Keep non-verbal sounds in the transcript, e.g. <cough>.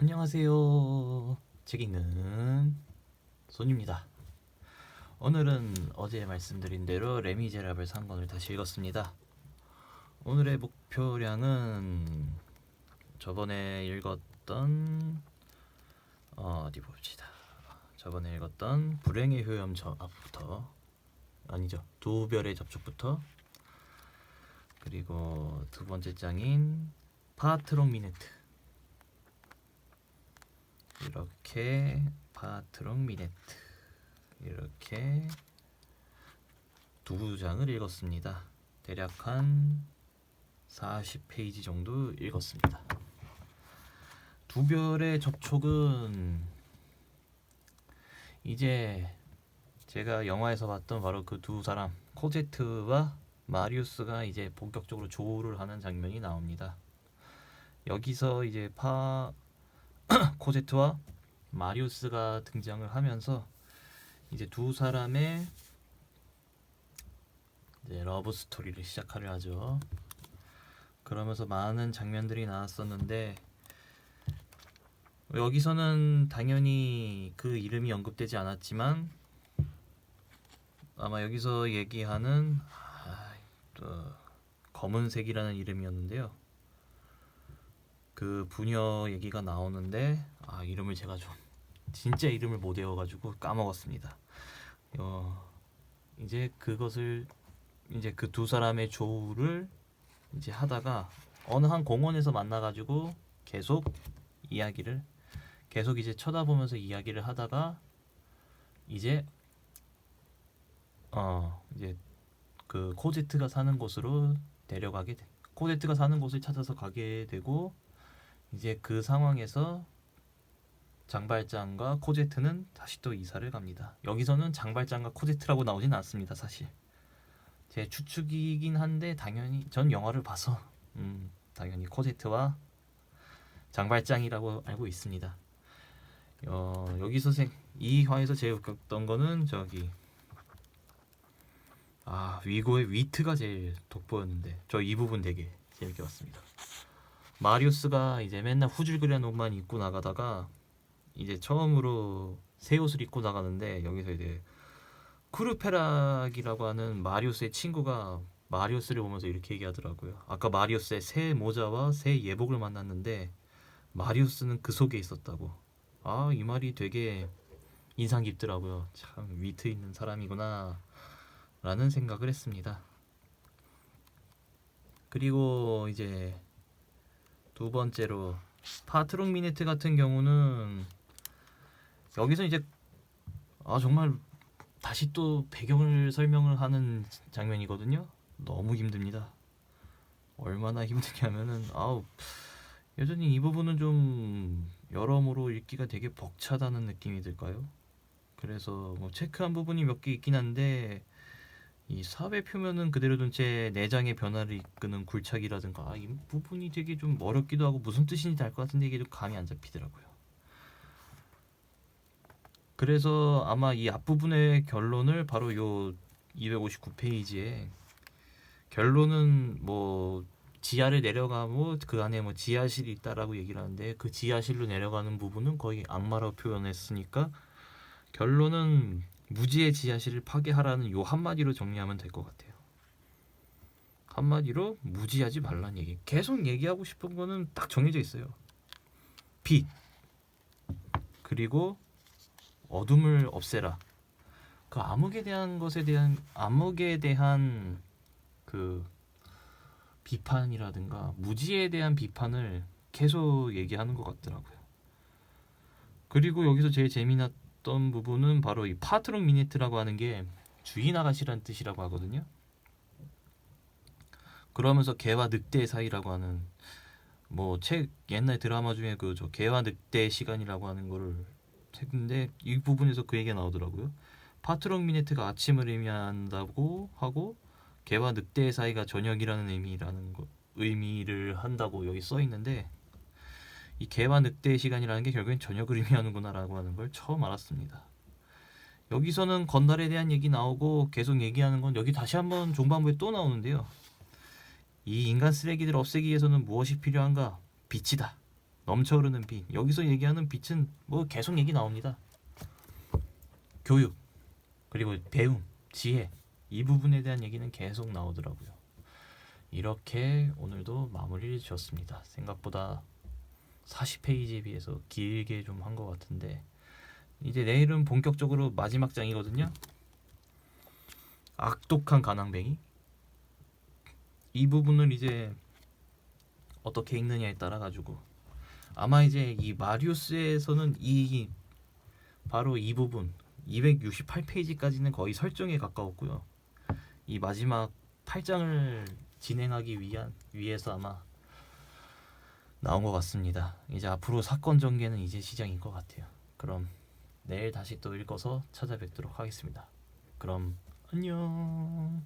안녕하세요. 책 읽는 손입니다. 오늘은 어제 말씀드린 대로 레미제라블 3권을 다시 읽었습니다. 오늘의 목표량은 저번에 읽었던 어, 어디 봅시다. 저번에 읽었던 불행의 효염 저 앞부터 아니죠 두 별의 접촉부터 그리고 두 번째 장인 파트롱 미네트 이렇게 파트롱 미네트 이렇게 두 장을 읽었습니다. 대략 한 40페이지 정도 읽었습니다. 두 별의 접촉은 이제 제가 영화에서 봤던 바로 그 두 사람 코제트와 마리우스가 이제 본격적으로 조우를 하는 장면이 나옵니다. 여기서 이제 파 <clears throat> 코제트와 마리우스가 등장을 하면서 이제 두 사람의 이제 러브 스토리를 시작하려 하죠. 그러면서 많은 장면들이 나왔었는데 여기서는 당연히 그 이름이 언급되지 않았지만 아마 여기서 얘기하는 아, 또 검은색이라는 이름이었는데요. 그 부녀 얘기가 나오는데 아 이름을 제가 좀 <laughs> 진짜 이름을 못 외워가지고 까먹었습니다. 어, 이제 그것을 이제 그 두 사람의 조우를 이제 하다가 어느 한 공원에서 만나가지고 계속 이야기를 계속 이제 쳐다보면서 이야기를 하다가 이제 어 이제 그 코제트가 사는 곳으로 데려가게 돼. 코제트가 사는 곳을 찾아서 가게 되고 이제 그 상황에서 장발장과 코제트는 다시 또 이사를 갑니다. 여기서는 장발장과 코제트라고 나오진 않습니다, 사실. 제 추측이긴 한데 당연히 전 영화를 봐서 음, 당연히 코제트와 장발장이라고 알고 있습니다. 어, 여기서 생, 이 화에서 제일 웃겼던 거는 저기 아 위고의 위트가 제일 돋보였는데 저 이 부분 되게 재밌게 봤습니다. 마리우스가 이제 맨날 후줄그레한 옷만 입고 나가다가 이제 처음으로 새 옷을 입고 나가는데 여기서 이제 쿠르페락이라고 하는 마리우스의 친구가 마리우스를 보면서 이렇게 얘기하더라고요. 아까 마리우스의 새 모자와 새 예복을 만났는데 마리우스는 그 속에 있었다고. 아, 이 말이 되게 인상 깊더라고요. 참 위트 있는 사람이구나 라는 생각을 했습니다. 그리고 이제 두 번째로 파트롱 미네트 같은 경우는 여기서 이제 아 정말 다시 또 배경을 설명을 하는 장면이거든요. 너무 힘듭니다. 얼마나 힘드냐면은 아우 여전히 이 부분은 좀 여러모로 읽기가 되게 벅차다는 느낌이 들까요? 그래서 뭐 체크한 부분이 몇 개 있긴 한데 이 사배 표면은 그대로 둔 채 내장의 변화를 이끄는 굴착이라든가 아, 이 부분이 되게 좀 어렵기도 하고 무슨 뜻인지 알 것 같은데 이게 좀 감이 안 잡히더라고요. 그래서 아마 이 앞부분의 결론을 바로 요 259페이지에 결론은 뭐 지하를 내려가고 그 안에 뭐 지하실이 있다라고 얘기를 하는데 그 지하실로 내려가는 부분은 거의 악마라고 표현했으니까 결론은 무지의 지하실을 파괴하라는 요 한마디로 정리하면 될 것 같아요. 한마디로 무지하지 말란 얘기. 계속 얘기하고 싶은 거는 딱 정해져 있어요. 빛 그리고 어둠을 없애라. 그 암흑에 대한 것에 대한 암흑에 대한 그 비판이라든가 무지에 대한 비판을 계속 얘기하는 것 같더라고요. 그리고 여기서 제일 재미 났던 부분은 바로 이 파트롱 미니트라고 하는 게 주인 아가씨란 뜻이라고 하거든요. 그러면서 개와 늑대 사이라고 하는 뭐 책 옛날 드라마 중에 그 저 개와 늑대 시간이라고 하는 거를 책인데 이 부분에서 그 얘기가 나오더라고요. 파트롱 미네트가 아침을 의미한다고 하고 개와 늑대의 사이가 저녁이라는 의미라는 거 의미를 한다고 여기 써 있는데 이 개와 늑대의 시간이라는 게 결국엔 저녁을 의미하는구나라고 하는 걸 처음 알았습니다. 여기서는 건달에 대한 얘기 나오고 계속 얘기하는 건 여기 다시 한번 종반부에 또 나오는데요. 이 인간 쓰레기들 없애기 위해서는 무엇이 필요한가? 빛이다. 넘쳐 흐르는 빛. 여기서 얘기하는 빛은 뭐 계속 얘기 나옵니다. 교육 그리고 배움, 지혜 이 부분에 대한 얘기는 계속 나오더라고요. 이렇게 오늘도 마무리를 지었습니다. 생각보다 40페이지에 비해서 길게 좀 한 것 같은데 이제 내일은 본격적으로 마지막 장이거든요. 악독한 가낭뱅이 이 부분을 이제 어떻게 읽느냐에 따라 가지고 아마 이제 이 마리우스에서는 이 바로 이 부분 268페이지까지는 거의 설정에 가까웠고요. 이 마지막 8장을 진행하기 위한 위해서 아마 나온 것 같습니다. 이제 앞으로 사건 전개는 이제 시작인 것 같아요. 그럼 내일 다시 또 읽어서 찾아뵙도록 하겠습니다. 그럼 안녕.